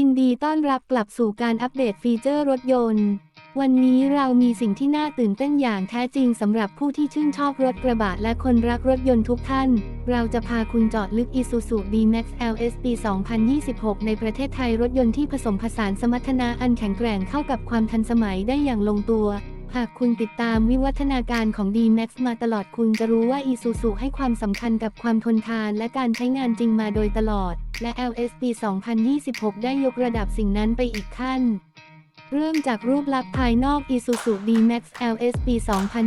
ยินดีต้อนรับกลับสู่การอัปเดตฟีเจอร์รถยนต์ วันนี้เรามีสิ่งที่น่าตื่นเต้นอย่างแท้จริงสำหรับผู้ที่ชื่นชอบรถกระบะและคนรักรถยนต์ทุกท่าน เราจะพาคุณเจาะลึก Isuzu D-Max LS ปี 2026 ในประเทศไทยรถยนต์ที่ผสมผสานสมรรถนะอันแข็งแกร่งเข้ากับความทันสมัยได้อย่างลงตัว หากคุณติดตามวิวัฒนาการของ D-Max มาตลอดคุณจะรู้ว่า Isuzu ให้ความสำคัญกับความทนทานและการใช้งานจริงมาโดยตลอด และ LS ปี2026 ได้ยกระดับสิ่งนั้นไปอีกขั้น เริ่มจากรูปลักษณ์ภายนอก Isuzu D-Max LS ปี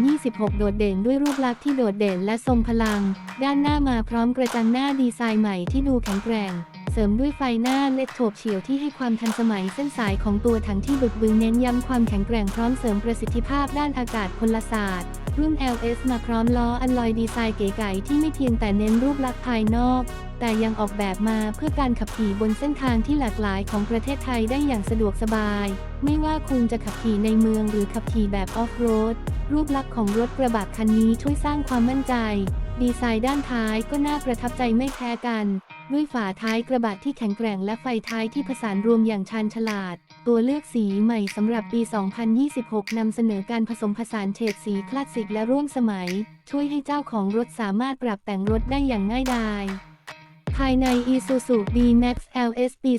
2026 โดดเด่นด้วยรูปลักษณ์ที่โดดเด่นและทรงพลัง ด้านหน้ามาพร้อมกระจังหน้าดีไซน์ใหม่ที่ดูแข็งแกร่งเสริมด้วยไฟหน้าเลดโฉบเฉี่ยวที่ให้ความทันสมัยเส้นสายของตัวถังที่บึกบึนเน้นย้ำความแข็งแกร่งพร้อมเสริมประสิทธิภาพด้านอากาศพลศาสตร์ รุ่น LS มาพร้อมล้ออันลอยดีไซน์เก๋ไก๋ที่ไม่เพียงแต่เน้นรูปลักษณ์ภายนอก แต่ยังออกแบบมาเพื่อการขับขี่บนเส้นทางที่หลากหลายของประเทศไทยได้อย่างสะดวกสบาย ไม่ว่าคุณจะขับขี่ในเมืองหรือขับขี่แบบออฟโรด รูปลักษณ์ของรถกระบะคันนี้ช่วยสร้างความมั่นใจ ดีไซน์ด้านท้ายก็น่าประทับใจไม่แพ้กัน ด้วยฝาท้ายกระบะที่แข็งแกร่งและไฟท้ายที่ผสานรวมอย่างชาญฉลาด ตัวเลือกสีใหม่สำหรับปี 2026นำเสนอการผสมผสานเฉดสีคลาสสิกและร่วมสมัย ช่วยให้เจ้าของรถสามารถปรับแต่งรถได้อย่างง่ายดาย ภายใน Isuzu D-Max LS ปี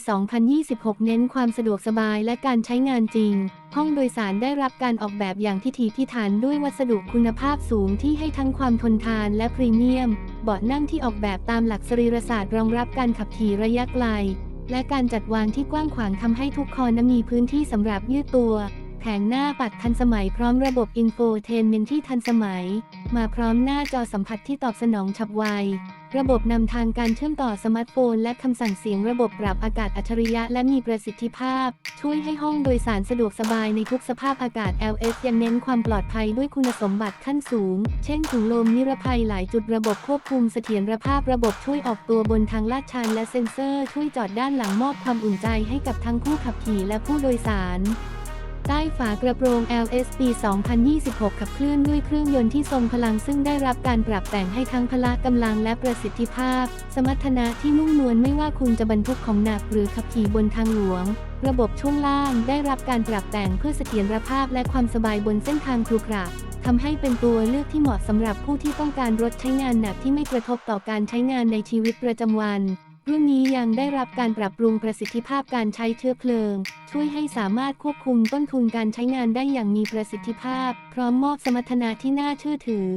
2026 เน้นความสะดวกสบายและการใช้งานจริง ห้องโดยสารได้รับการออกแบบอย่างที่ถีพิถันด้วยวัสดุคุณภาพสูงที่ให้ทั้งความทนทานและพรีเมียม เบาะนั่งที่ออกแบบตามหลักสรีรศาสตร์รองรับการขับขี่ระยะไกล และการจัดวางที่กว้างขวางทำให้ทุกคอนมีพื้นที่สำหรับยืดตัว แผงหน้าปัดทันสมัยพร้อมระบบอินโฟเทนเมนที่ทันสมัย มาพร้อมหน้าจอสัมผัสที่ตอบสนองฉับไว ระบบนำทางการเชื่อมต่อสมาร์ทโฟน และคำสั่งเสียงระบบปรับอากาศอัจฉริยะและมีประสิทธิภาพ ช่วยให้ห้องโดยสารสะดวกสบายในทุกสภาพอากาศ LS ยังเน้นความปลอดภัยด้วยคุณสมบัติขั้นสูง เช่นถุงลมนิรภัยหลายจุดระบบควบคุมเสถียรภาพระบบช่วยออกตัวบนทางลาดชันและเซ็นเซอร์ช่วยจอดด้านหลังมอบความอุ่นใจให้กับทั้งผู้ขับขี่และผู้โดยสาร ใต้ฝากระโปรง LS ปี2026 ขับเคลื่อนด้วยเครื่องยนต์ที่ทรงพลังซึ่งได้รับการปรับแต่งให้ทั้งพละกำลังและประสิทธิภาพ สมรรถนะที่นุ่มนวลไม่ว่าคุณจะบรรทุกของหนักหรือขับขี่บนทางหลวง ระบบช่วงล่างได้รับการปรับแต่งเพื่อเสถียรภาพและความสบายบนเส้นทางครุขระทำให้เป็นตัวเลือกที่เหมาะสำหรับผู้ที่ต้องการรถใช้งานหนักที่ไม่กระทบต่อการใช้งานในชีวิตประจำวัน รุ่นนี้ยังได้รับการปรับปรุงประสิทธิภาพการใช้เชื้อเพลิง ช่วยให้สามารถควบคุมต้นทุนการใช้งานได้อย่างมีประสิทธิภาพ พร้อมมอบสมรรถนะที่น่าเชื่อถือ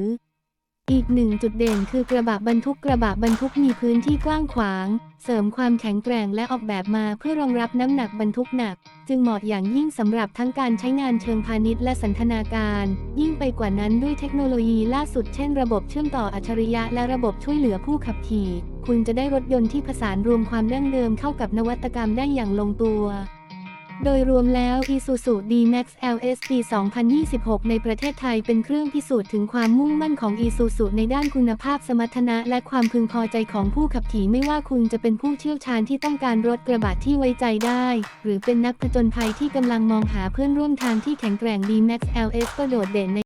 อีกหนึ่งจุดเด่นคือกระบะบรรทุกกระบะบรรทุกมีพื้นที่กว้างขวาง เสริมความแข็งแกร่งและออกแบบมาเพื่อรองรับน้ำหนักบรรทุกหนัก จึงเหมาะอย่างยิ่งสำหรับทั้งการใช้งานเชิงพาณิชย์และสันทนาการ ยิ่งไปกว่านั้นด้วยเทคโนโลยีล่าสุดเช่นระบบเชื่อมต่ออัจฉริยะและระบบช่วยเหลือผู้ขับขี่ คุณจะได้รถยนต์ที่ผสานรวมความดั้งเดิมเข้ากับนวัตกรรมได้อย่างลงตัว โดยรวมแล้ว Isuzu D-Max LS ปี 2026 ในประเทศไทยเป็นเครื่องพิสูจน์ถึงความมุ่งมั่นของ Isuzu ในด้านคุณภาพสมรรถนะ และความพึงพอใจของผู้ขับขี่ไม่ว่าคุณจะเป็นผู้เชี่ยวชาญที่ต้องการรถกระบะที่ไว้ใจได้ หรือเป็นนักผจญภัยที่กำลังมองหาเพื่อนร่วมทางที่แข็งแกร่ง D-Max LS ก็โดดเด่นใน